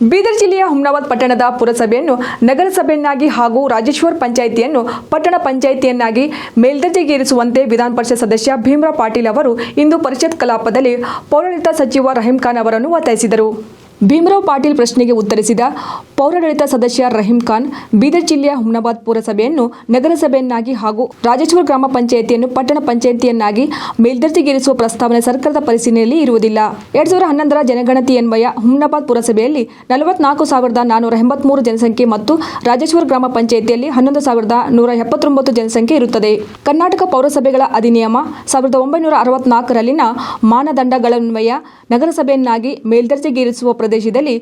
ಬೀದರ್ ಜಿಲ್ಲೆಯ ಹುಮ್ನಾಬಾದ್ ಪಟ್ಟಣದ ಪುರಸಭೆಯನ್ನು ನಗರಸಭೆಯನ್ನಾಗಿ ಹಾಗೂ ರಾಜೇಶ್ವರ್ ಪಂಚಾಯಿತಿಯನ್ನು ಪಟ್ಟಣ ಪಂಚಾಯಿತಿಯನ್ನಾಗಿ ಮೇಲ್ದರ್ಜೆಗೇರಿಸುವಂತೆ ವಿಧಾನ ಪರಿಷತ್ ಸದಸ್ಯ ಭೀಮ್ರಾ ಪಾಟೀಲ್ ಅವರು ಇಂದು ಪರಿಷತ್ ಕಲಾಪದಲ್ಲಿ ಪೌರಾಡಳಿತ ಸಚಿವ ರಹೀಂ ಖಾನ್ ಅವರನ್ನು ಒತ್ತಾಯಿಸಿದರು. ಭೀಮರಾವ್ ಪಾಟೀಲ್ ಪ್ರಶ್ನೆಗೆ ಉತ್ತರಿಸಿದ ಪೌರಾಡಳಿತ ಸದಸ್ಯ ರಹೀಂ ಖಾನ್, ಬೀದರ್ ಜಿಲ್ಲೆಯ ಹುಮ್ನಾಬಾದ್ ಪುರಸಭೆಯನ್ನು ನಗರಸಭೆಯನ್ನಾಗಿ ಹಾಗೂ ರಾಜೇಶ್ವರ ಗ್ರಾಮ ಪಂಚಾಯಿತಿಯನ್ನು ಪಟ್ಟಣ ಪಂಚಾಯಿತಿಯನ್ನಾಗಿ ಮೇಲ್ದರ್ಜೆಗೇರಿಸುವ ಪ್ರಸ್ತಾವನೆ ಸರ್ಕಾರದ ಪರಿಶೀಲನೆಯಲ್ಲಿ ಇರುವುದಿಲ್ಲ. ಎರಡ್ ಸಾವಿರದ ಹನ್ನೊಂದರ ಜನಗಣತಿ ಅನ್ವಯ ಹುಮ್ನಾಬಾದ್ ಪುರಸಭೆಯಲ್ಲಿ ನಲವತ್ನಾಲ್ಕು ಸಾವಿರದ ನಾನೂರ ಎಂಬತ್ಮೂರು ಜನಸಂಖ್ಯೆ ಮತ್ತು ರಾಜೇಶ್ವರ ಗ್ರಾಮ ಪಂಚಾಯಿತಿಯಲ್ಲಿ ಹನ್ನೊಂದು ಸಾವಿರದ ನೂರ ಎಪ್ಪತ್ತೊಂಬತ್ತು ಜನಸಂಖ್ಯೆ ಇರುತ್ತದೆ. ಕರ್ನಾಟಕ ಪೌರಸಭೆಗಳ ಅಧಿನಿಯಮ ಸಾವಿರದ ಒಂಬೈನೂರ ಅರವತ್ನಾಲ್ಕರಲ್ಲಿನ ಮಾನದಂಡಗಳನ್ವಯ ನಗರಸಭೆಯನ್ನಾಗಿ ಮೇಲ್ದರ್ಜೆಗೇರಿಸುವ ಪ್ರದೇಶದಲ್ಲಿ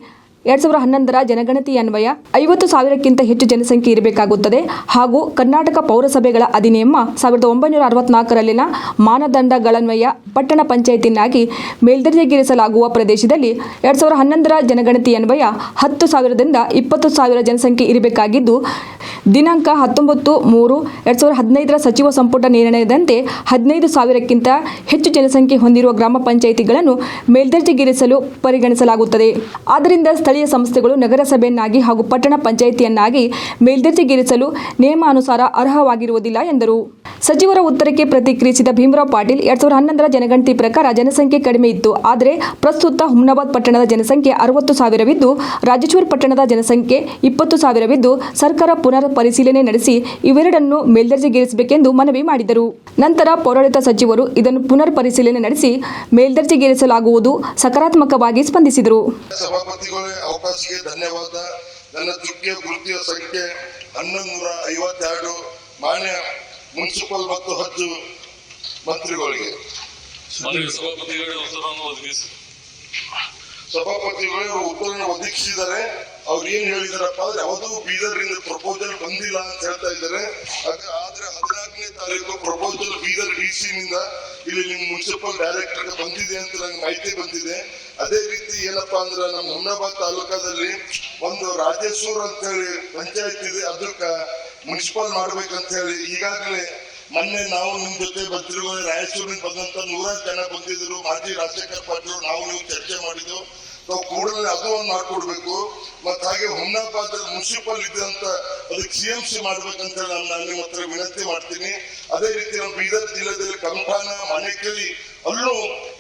ಎರಡ್ ಸಾವಿರದ ಹನ್ನೊಂದರ ಜನಗಣತಿ ಅನ್ವಯ ಐವತ್ತು ಸಾವಿರಕ್ಕಿಂತ ಹೆಚ್ಚು ಜನಸಂಖ್ಯೆ ಇರಬೇಕಾಗುತ್ತದೆ ಹಾಗೂ ಕರ್ನಾಟಕ ಪೌರಸಭೆಗಳ ಅಧಿನಿಯಮ ಸಾವಿರದ ಒಂಬೈನೂರ ಅರವತ್ನಾಲ್ಕರಲ್ಲಿನ ಮಾನದಂಡಗಳನ್ವಯ ಪಟ್ಟಣ ಪಂಚಾಯತಿನಾಗಿ ಮೇಲ್ದರ್ಜೆಗೇರಿಸಲಾಗುವ ಪ್ರದೇಶದಲ್ಲಿ ಎರಡ್ ಸಾವಿರದ ಹನ್ನೊಂದರ ಜನಗಣತಿ ಅನ್ವಯ ಹತ್ತು ಸಾವಿರದಿಂದ ಇಪ್ಪತ್ತು ಸಾವಿರ ಜನಸಂಖ್ಯೆ ಇರಬೇಕಾಗಿದ್ದು, ದಿನಾಂಕ ಹತ್ತೊಂಬತ್ತು ಮೂರು ಎರಡ್ ಸಾವಿರದ ಹದಿನೈದರ ಸಚಿವ ಸಂಪುಟ ನಿರ್ಣಯದಂತೆ ಹದಿನೈದು ಸಾವಿರಕ್ಕಿಂತ ಹೆಚ್ಚು ಜನಸಂಖ್ಯೆ ಹೊಂದಿರುವ ಗ್ರಾಮ ಪಂಚಾಯಿತಿಗಳನ್ನು ಮೇಲ್ದರ್ಜೆಗೇರಿಸಲು ಪರಿಗಣಿಸಲಾಗುತ್ತದೆ. ಆದ್ದರಿಂದ ಸ್ಥಳೀಯ ಸಂಸ್ಥೆಗಳು ನಗರಸಭೆಯನ್ನಾಗಿ ಹಾಗೂ ಪಟ್ಟಣ ಪಂಚಾಯಿತಿಯನ್ನಾಗಿ ಮೇಲ್ದರ್ಜೆಗೇರಿಸಲು ನಿಯಮಾನುಸಾರ ಅರ್ಹವಾಗಿರುವುದಿಲ್ಲ ಎಂದರು. ಸಚಿವರ ಉತ್ತರಕ್ಕೆ ಪ್ರತಿಕ್ರಿಯಿಸಿದ ಭೀಮರಾವ್ ಪಾಟೀಲ್, ಎರಡ್ ಸಾವಿರದ ಹನ್ನೊಂದರ ಜನಗಣತಿ ಪ್ರಕಾರ ಜನಸಂಖ್ಯೆ ಕಡಿಮೆ ಇತ್ತು. ಆದರೆ ಪ್ರಸ್ತುತ ಹುಮ್ನಾಬಾದ್ ಪಟ್ಟಣದ ಜನಸಂಖ್ಯೆ ಅರವತ್ತು ಸಾವಿರವಿದ್ದು, ರಾಜೇಶ್ವರ್ ಪಟ್ಟಣದ ಜನಸಂಖ್ಯೆ ಇಪ್ಪತ್ತು ಸಾವಿರವಿದ್ದು, ಸರ್ಕಾರ ಪುನರ್ ಪರಿಶೀಲನೆ ನಡೆಸಿ ಇವೆರಡನ್ನು ಮೇಲ್ದರ್ಜೆಗೇರಿಸಬೇಕೆಂದು ಮನವಿ ಮಾಡಿದರು. ನಂತರ ಪೌರಾಡಳಿತ ಸಚಿವರು ಇದನ್ನು ಪುನರ್ ಪರಿಶೀಲನೆ ನಡೆಸಿ ಮೇಲ್ದರ್ಜೆಗೇರಿಸಲಾಗುವುದು ಸಕಾರಾತ್ಮಕವಾಗಿ ಸ್ಪಂದಿಸಿದರು. ಅವಕಾಶಕ್ಕೆ ಧನ್ಯವಾದ. ನನ್ನ ಚುಕ್ಕೆ ಗುರುತಿಯ ಸಂಖ್ಯೆ ಹನ್ನೊಂದು ನೂರ ಐವತ್ತೆರಡು. ಮಾನ್ಯ ಮುನ್ಸಿಪಲ್ ಮತ್ತು ಹಜ್ಜು ಮಂತ್ರಿಗಳಿಗೆ. ಸಭಾಪತಿಗಳು ಒದಗಿಸಿ ಸಭಾಪತಿಗಳು ಉತ್ತರವನ್ನು ಒದಗಿಸಿದ್ದಾರೆ. ಅವ್ರು ಏನ್ ಹೇಳಿದಾರಪ್ಪ ಅಂದ್ರೆ ಯಾವುದು ಬೀದರ್ನಿಂದ ಪ್ರಪೋಸಲ್ ಬಂದಿಲ್ಲ ಅಂತ ಹೇಳ್ತಾ ಇದ್ದಾರೆ. ಆದ್ರೆ ಹದಿನಾಲ್ಕನೇ ತಾರೀಕು ಪ್ರಪೋಸಲ್ ಬೀದರ್ ಡಿ ಸಿ ನಿಂದ ಇಲ್ಲಿ ನಿಮ್ ಮುನ್ಸಿಪಲ್ ಡೈರೆಕ್ಟರ್ ಬಂದಿದೆ ಅಂತ ನಂಗೆ ಮಾಹಿತಿ ಬಂದಿದೆ. ಅದೇ ರೀತಿ ಏನಪ್ಪಾ ಅಂದ್ರೆ ನಮ್ಮ ಹುಮ್ನಾಬಾದ್ ತಾಲೂಕಾದಲ್ಲಿ ಒಂದು ರಾಜೇಶ್ವರ್ ಅಂತ ಹೇಳಿ ಪಂಚಾಯತ್ ಇದೆ. ಅದಕ್ಕ ಮುನ್ಸಿಪಲ್ ಮಾಡ್ಬೇಕಂತ ಹೇಳಿ ಈಗಾಗಲೇ ಮೊನ್ನೆ ನಾವು ನಿಮ್ ಜೊತೆ ಬಂದಿರುವ ರಾಯಚೂರಿನ ಬಂದಂತ ನೂರಾರು ಜನ ಬಂದಿದ್ರು, ಮಾಜಿ ರಾಜಶೇಖರ್ ಪಾಟೀಲ್ ನಾವು ನೀವು ಚರ್ಚೆ ಮಾಡಿದ್ದು. ನಾವು ಕೂಡಲೇ ಅದು ಒಂದು ಮಾಡ್ಕೊಡ್ಬೇಕು. ಮತ್ತ ಹಾಗೆ ಹುಮ್ನಾಬಾದ್ ಮುನ್ಸಿಪಲ್ ಇದ್ದಂತ ಅದಕ್ಕೆ ಸಿ ಎಂ ಸಿ ಮಾಡ್ಬೇಕಂತ ನಾನು ನಾನು ನಿಮ್ಮ ಹತ್ರ ವಿನಂತಿ ಮಾಡ್ತೀನಿ. ಅದೇ ರೀತಿ ನಮ್ಮ ಬೀದರ್ ಜಿಲ್ಲೆಯಲ್ಲಿ ಕಂಪಾನ ಮನೆಕೇಳಿ ಅಲ್ಲೂ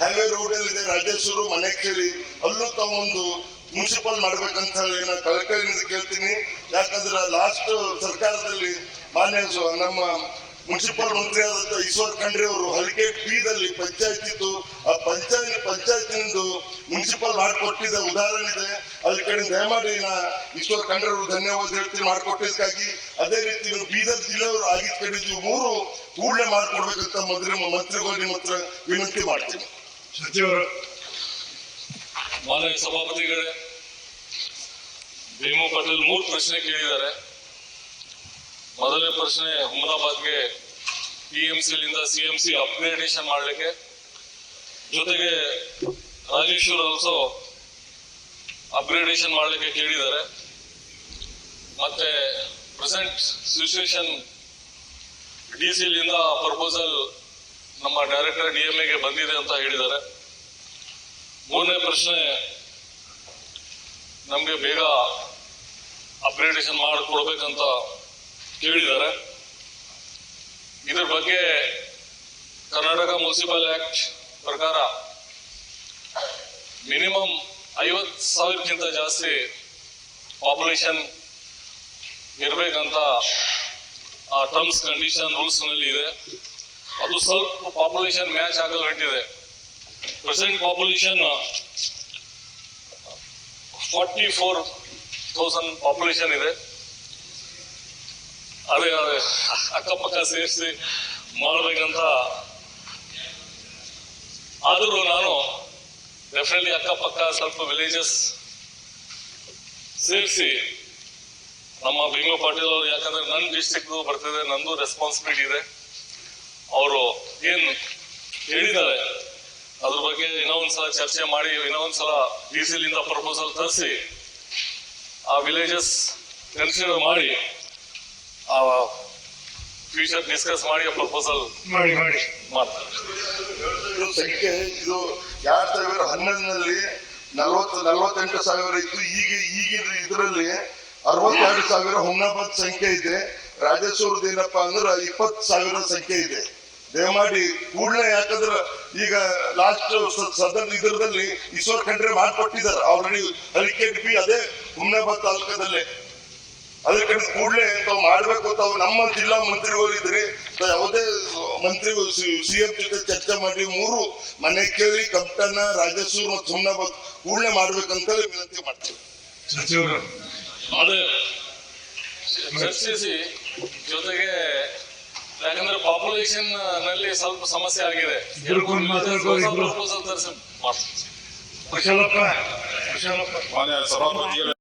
ಹೈವೇ ರೋಡ್ ಅಲ್ಲಿ ಇದೆ, ರಾಜೇಶ್ವರು ಮನೆಕೇಳಿ ಅಲ್ಲೂ ತಾವೊಂದು ಮುನ್ಸಿಪಲ್ ಮಾಡ್ಬೇಕಂತ ಹೇಳಿ ನಾನು ಕಳಕಳಿಯಿಂದ ಕೇಳ್ತೀನಿ. ಯಾಕಂದ್ರೆ ಲಾಸ್ಟ್ ಸರ್ಕಾರದಲ್ಲಿ ಮಾನ್ಯ ನಮ್ಮ ಮುನ್ಸಿಪಲ್ ಮಂತ್ರಿ ಆದಂತ ಈಶ್ವರ್ ಖಂಡ್ರೆ ಅವರು ಹಲಿಕೆ ಪೀದಲ್ಲಿ ಪಂಚಾಯತ್ ಇತ್ತು ಆ ಪಂಚಾಯತ್ ಪಂಚಾಯತ್ನಿಂದ ಮುನ್ಸಿಪಲ್ ಮಾಡಿಕೊಟ್ಟಿದ್ದ ಉದಾಹರಣೆ ಇದೆ. ಅದ್ರ ಕಡೆ ದಯಮಾಡಿ ನಾ ಈಶ್ವರ್ ಖಂಡ್ರೆ ಅವರು ಧನ್ಯವಾದ ಹೇಳ್ತೀನಿ ಮಾಡಿಕೊಟ್ಟಿದ್ದಕ್ಕಾಗಿ. ಅದೇ ರೀತಿ ನೀವು ಬೀದರ್ ಜಿಲ್ಲೆಯವರು ಆಗಿದ್ದ ಕಡೆ ನೀವು ಮೂರು ಕೂಡಲೇ ಮಾಡಿಕೊಡ್ಬೇಕಂತ ಮಂತ್ರಿ ಮಂತ್ರಿಗಳು ನಿಮ್ಮ ಹತ್ರ ವಿನಂತಿ ಮಾಡ್ತೀನಿ. ಸಚಿವರು. ಮಾನ್ಯ ಸಭಾಪತಿಗಳೇ ಭೀಮು ಪಟೇಲ್ ಮೂರು ಪ್ರಶ್ನೆ ಕೇಳಿದ್ದಾರೆ. ಮೊದಲನೇ ಪ್ರಶ್ನೆ ಹುಮನಾಬಾದ್ಗೆ ಪಿ ಎಂ ಸಿಲಿಂದ ಸಿ ಎಂ ಸಿ ಅಪ್ಗ್ರೇಡೇಷನ್ ಮಾಡಲಿಕ್ಕೆ. ಜೊತೆಗೆ ರಾಜೇಶ್ವರ್ ಆಲ್ಸೋ ಅಪ್ಗ್ರೇಡೇಷನ್ ಮಾಡಲಿಕ್ಕೆ ಕೇಳಿದ್ದಾರೆ. ಮತ್ತೆ ಪ್ರೆಸೆಂಟ್ ಸಿಚುವೇಶನ್ ಡಿ ಸಿಲಿಂದ ಪ್ರಪೋಸಲ್ ನಮ್ಮ ಡೈರೆಕ್ಟರ್ ಡಿ ಎಂ ಎಗೆ ಬಂದಿದೆ ಅಂತ ಹೇಳಿದ್ದಾರೆ. ಮೂರನೇ ಪ್ರಶ್ನೆ, ನಮಗೆ ಬೇಗ ಅಪ್ಗ್ರೇಡೇಷನ್ ಮಾಡಿಕೊಡ್ಬೇಕಂತ ಕೇಳಿದ್ದಾರೆ ಇದ್ರ ಬಗ್ಗೆ ಕರ್ನಾಟಕ ಮುನ್ಸಿಪಲ್ ಆಕ್ಟ್ ಪ್ರಕಾರ ಮಿನಿಮಮ್ ಐವತ್ತು ಸಾವಿರಕ್ಕಿಂತ ಜಾಸ್ತಿ ಪಾಪ್ಯುಲೇಷನ್ ಇರಬೇಕಂತ ಆ ಟರ್ಮ್ಸ್ ಕಂಡೀಷನ್ ರೂಲ್ಸ್ನಲ್ಲಿ ಇದೆ. ಅದು ಸ್ವಲ್ಪ ಪಾಪ್ಯುಲೇಷನ್ ಮ್ಯಾಚ್ ಆಗಲು ಹೊಂಟಿದೆ present population forty four thousand population ಇದೆ. ಅದೇ ಅಕ್ಕಪಕ್ಕ ಸೇರಿಸಿ ಮಾಡಬೇಕಂತ. ಆದರೂ ನಾನು ಡೆಫಿನೆಟ್ಲಿ ಅಕ್ಕಪಕ್ಕ ಸ್ವಲ್ಪ ವಿಲೇಜಸ್ ಸೇರಿಸಿ ನಮ್ಮ ಭೀಮ ಪಾಟೀಲ್ ಅವರು, ಯಾಕಂದ್ರೆ ನನ್ನ ಡಿಸ್ಟಿಕ್ ಬರ್ತಿದೆ, ನಂದು ರೆಸ್ಪಾನ್ಸಿಬಿಲಿಟಿ ಇದೆ. ಅವರು ಏನು ಹೇಳಿದ್ದಾರೆ, ಅದ್ರ ಬಗ್ಗೆ ಇನ್ನೂ ಒಂದ್ಸಲ ಚರ್ಚೆ ಮಾಡಿ ಇನ್ನೂ ಒಂದ್ಸಲ ಡಿ ಸಿಲಿಂದ ಪ್ರಪೋಸಲ್ ತರಿಸಿ ಆ ವಿಲೇಜಸ್ ಕನ್ಸಿಡರ್ ಮಾಡಿ. ಆ ಫ್ಯೂಚರ್ ಡಿಸ್ಕಸ್ ಮಾಡಿ ಪ್ರಪೋಸಲ್ ಮಾಡಿ ಮಾಡಿ. ಇದು ಸಂಖ್ಯೆ ಇದು ಎರಡ್ ಸಾವಿರ ಹನ್ನೊಂದರಲ್ಲಿ ನಲವತ್ತು ನಲವತ್ತೆಂಟು ಸಾವಿರ ಇತ್ತು. ಈಗ ಅರವತ್ತೆರಡು ಸಾವಿರ ಹುಮ್ನಾಬಾದ್ ಸಂಖ್ಯೆ ಇದೆ. ರಾಜೇಶ್ವರದ ಏನಪ್ಪಾ ಅಂದ್ರೆ ಇಪ್ಪತ್ತು ಸಾವಿರ ಸಂಖ್ಯೆ ಇದೆ. ದಯಮಾಡಿ ಕೂಡಲೇ ಯಾಕಂದ್ರೆ ಈಗ ಲಾಸ್ಟ್ ಸದನ್ ಇದರದಲ್ಲಿ ಈಶ್ವರ್ ಖಂಡ್ರೆ ಮಾಡ್ಕೊಟ್ಟಿದ್ದಾರೆ. ಆಲ್ರೆಡಿ ಹಲಿಕೇಟ್ ಬಿ ಅದೇ ಹುಮ್ನಾಬಾದ್ ತಾಲೂಕದಲ್ಲೇ. ಅದಕ್ಕೆ ಕೂಡಲೇ ತಾವು ಮಾಡ್ಬೇಕು ತಾವು ನಮ್ಮ ಜಿಲ್ಲಾ ಮಂತ್ರಿಗಳು ಇದ್ರೆ ಯಾವುದೇ ಮಂತ್ರಿಗಳು ಸಿಎಂ ಜೊತೆ ಚರ್ಚೆ ಮಾಡಿ ಮೂರು ಮನೆ ಕೇಳಿ ಕಪ್ಟನ್ನ ರಾಜೇಶ್ವರ್ ಮತ್ತು ಹುಮ್ನಾಬಾದ್ ಕೂಡಲೇ ಮಾಡ್ಬೇಕಂತ ವಿನಂತಿ ಮಾಡ್ತೀವಿ. ಅದೇ ಚರ್ಚಿಸಿ ಜೊತೆಗೆ ಯಾಕಂದ್ರೆ ಪಾಪ್ಯುಲೇಷನ್ನಲ್ಲಿ ಸ್ವಲ್ಪ ಸಮಸ್ಯೆ ಆಗಿದೆ. ಪ್ರಪೋಸಲ್ ತರಿಸಿ. ಮಾನ್ಯ ಸಭಾಪತಿಗಳೇ